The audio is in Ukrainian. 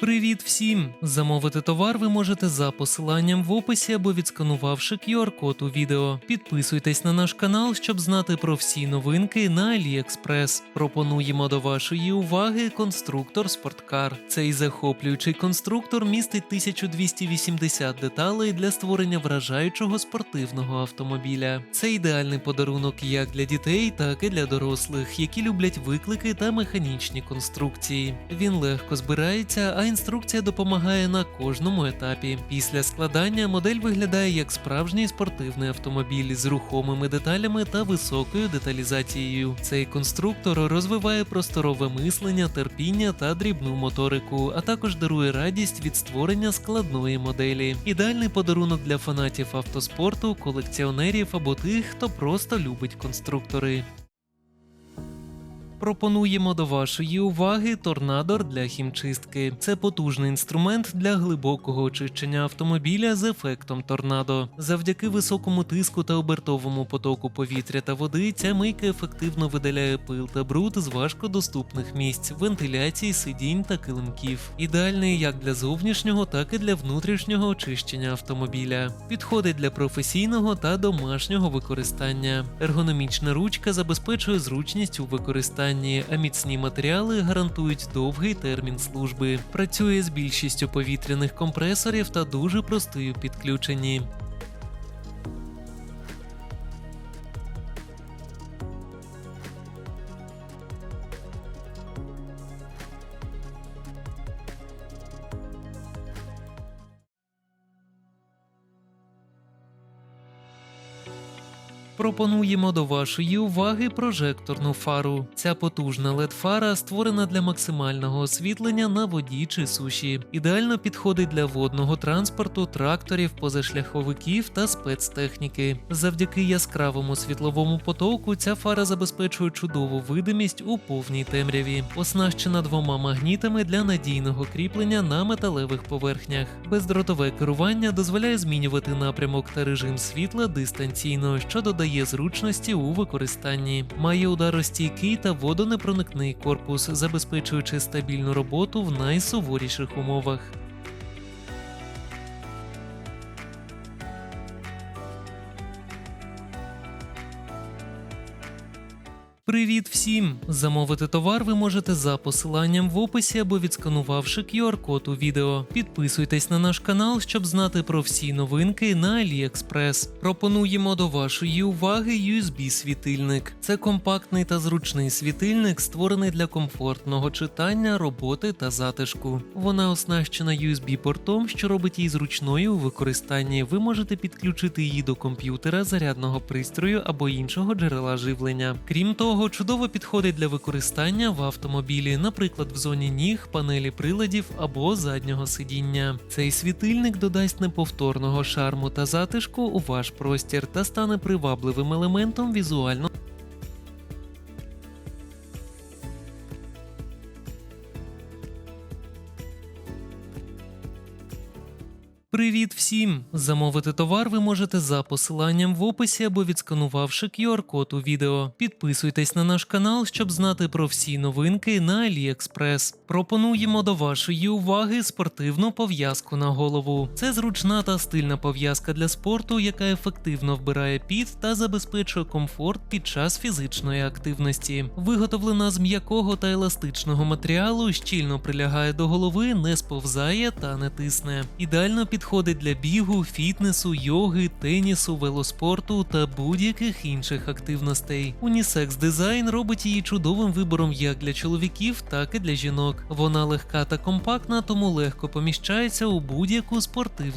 Привіт всім! Замовити товар ви можете за посиланням в описі або відсканувавши QR-код у відео. Підписуйтесь на наш канал, щоб знати про всі новинки на AliExpress. Пропонуємо до вашої уваги конструктор Спорткар. Цей захоплюючий конструктор містить 1280 деталей для створення вражаючого спортивного автомобіля. Це ідеальний подарунок як для дітей, так і для дорослих, які люблять виклики та механічні конструкції. Він легко збирається, а інструкція допомагає на кожному етапі. Після складання модель виглядає як справжній спортивний автомобіль з рухомими деталями та високою деталізацією. Цей конструктор розвиває просторове мислення, терпіння та дрібну моторику, а також дарує радість від створення складної моделі. Ідеальний подарунок для фанатів автоспорту, колекціонерів або тих, хто просто любить конструктори. Пропонуємо до вашої уваги торнадор для хімчистки. Це потужний інструмент для глибокого очищення автомобіля з ефектом торнадо. Завдяки високому тиску та обертовому потоку повітря та води ця мийка ефективно видаляє пил та бруд з важкодоступних місць, вентиляції, сидінь та килимків. Ідеальний як для зовнішнього, так і для внутрішнього очищення автомобіля. Підходить для професійного та домашнього використання. Ергономічна ручка забезпечує зручність у використанні, а міцні матеріали гарантують довгий термін служби. Працює з більшістю повітряних компресорів та дуже простою підключенні. Пропонуємо до вашої уваги прожекторну фару. Ця потужна LED-фара створена для максимального освітлення на воді чи суші. Ідеально підходить для водного транспорту, тракторів, позашляховиків та спецтехніки. Завдяки яскравому світловому потоку ця фара забезпечує чудову видимість у повній темряві, оснащена двома магнітами для надійного кріплення на металевих поверхнях. Бездротове керування дозволяє змінювати напрямок та режим світла дистанційно, що додає зручності у використанні. Має ударостійкий та водонепроникний корпус, забезпечуючи стабільну роботу в найсуворіших умовах. Привіт всім! Замовити товар ви можете за посиланням в описі або відсканувавши QR-код у відео. Підписуйтесь на наш канал, щоб знати про всі новинки на AliExpress. Пропонуємо до вашої уваги USB-світильник. Це компактний та зручний світильник, створений для комфортного читання, роботи та затишку. Вона оснащена USB-портом, що робить її зручною у використанні. Ви можете підключити її до комп'ютера, зарядного пристрою або іншого джерела живлення. Крім того, чудово підходить для використання в автомобілі, наприклад, в зоні ніг, панелі приладів або заднього сидіння. Цей світильник додасть неповторного шарму та затишку у ваш простір та стане привабливим елементом візуально. Привіт всім! Замовити товар ви можете за посиланням в описі або відсканувавши QR-код у відео. Підписуйтесь на наш канал, щоб знати про всі новинки на AliExpress. Пропонуємо до вашої уваги спортивну пов'язку на голову. Це зручна та стильна пов'язка для спорту, яка ефективно вбирає піт та забезпечує комфорт під час фізичної активності. Виготовлена з м'якого та еластичного матеріалу, щільно прилягає до голови, не сповзає та не тисне. Ідеально підходить для бігу, фітнесу, йоги, тенісу, велоспорту та будь-яких інших активностей. Унісекс дизайн робить її чудовим вибором як для чоловіків, так і для жінок. Вона легка та компактна, тому легко поміщається у будь-яку спортивну